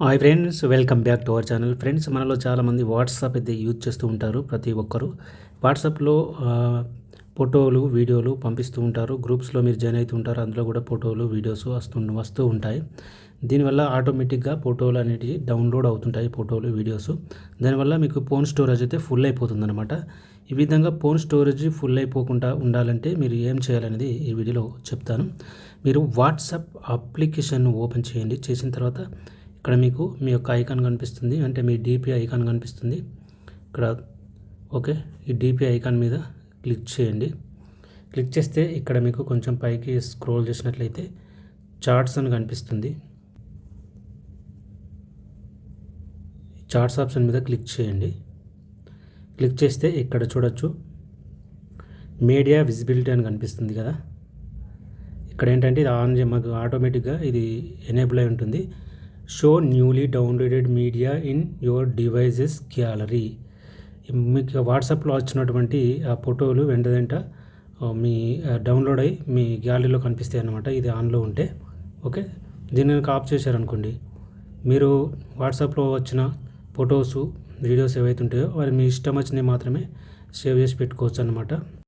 Hi friends welcome back to our channel friends మనలో చాలామంది WhatsApp అయితే యూజ్ చేస్తూ ఉంటారు ప్రతి ఒక్కరు. వాట్సాప్లో ఫోటోలు వీడియోలు పంపిస్తూ ఉంటారు. గ్రూప్స్లో మీరు జాయిన్ అవుతూ ఉంటారు అందులో కూడా ఫోటోలు వీడియోస్ వస్తు వస్తూ ఉంటాయి. దీనివల్ల ఆటోమేటిక్గా ఫోటోలు అనేటివి డౌన్లోడ్ అవుతుంటాయి ఫోటోలు వీడియోస్. దానివల్ల మీకు ఫోన్ స్టోరేజ్ అయితే ఫుల్ అయిపోతుందన్నమాట. ఈ విధంగా ఫోన్ స్టోరేజ్ ఫుల్ అయిపోకుండా ఉండాలంటే మీరు ఏం చేయాలనేది ఈ వీడియోలో చెప్తాను. మీరు వాట్సాప్ అప్లికేషన్ ఓపెన్ చేయండి. చేసిన తర్వాత ఇక్కడ మీకు మీ యొక్క ఐకాన్ కనిపిస్తుంది. అంటే మీ డిపి ఐకాన్ కనిపిస్తుంది. ఇక్కడ ఓకే. ఈ డిపి ఐకాన్ మీద క్లిక్ చేయండి. క్లిక్ చేస్తే ఇక్కడ మీకు కొంచెం పైకి స్క్రోల్ చేసినట్లయితే చార్ట్స్ అని కనిపిస్తుంది. చార్ట్స్ ఆప్షన్ మీద క్లిక్ చేయండి. క్లిక్ చేస్తే ఇక్కడ చూడొచ్చు. మీడియా విజిబిలిటీ అని కనిపిస్తుంది కదా. ఇక్కడ ఏంటంటే ఇది ఆన్ మాకు ఆటోమేటిక్గా ఇది ఎనేబుల్ అయి ఉంటుంది. Show newly downloaded media in your devices gallery మీకు వాట్సాప్లో వచ్చినటువంటి ఆ ఫోటోలు వెంట మీ డౌన్లోడ్ అయ్యి మీ గ్యాలరీలో కనిపిస్తాయి అన్నమాట ఇది ఆన్లో ఉంటే ఓకే? దీన్ని కనుక ఆఫ్ చేశారనుకోండి మీరు వాట్సాప్లో వచ్చిన ఫొటోస్ వీడియోస్ ఏవైతే ఉంటాయో అవి మీ ఇష్టం వచ్చినవి మాత్రమే సేవ్ చేసి పెట్టుకోవచ్చు అన్నమాట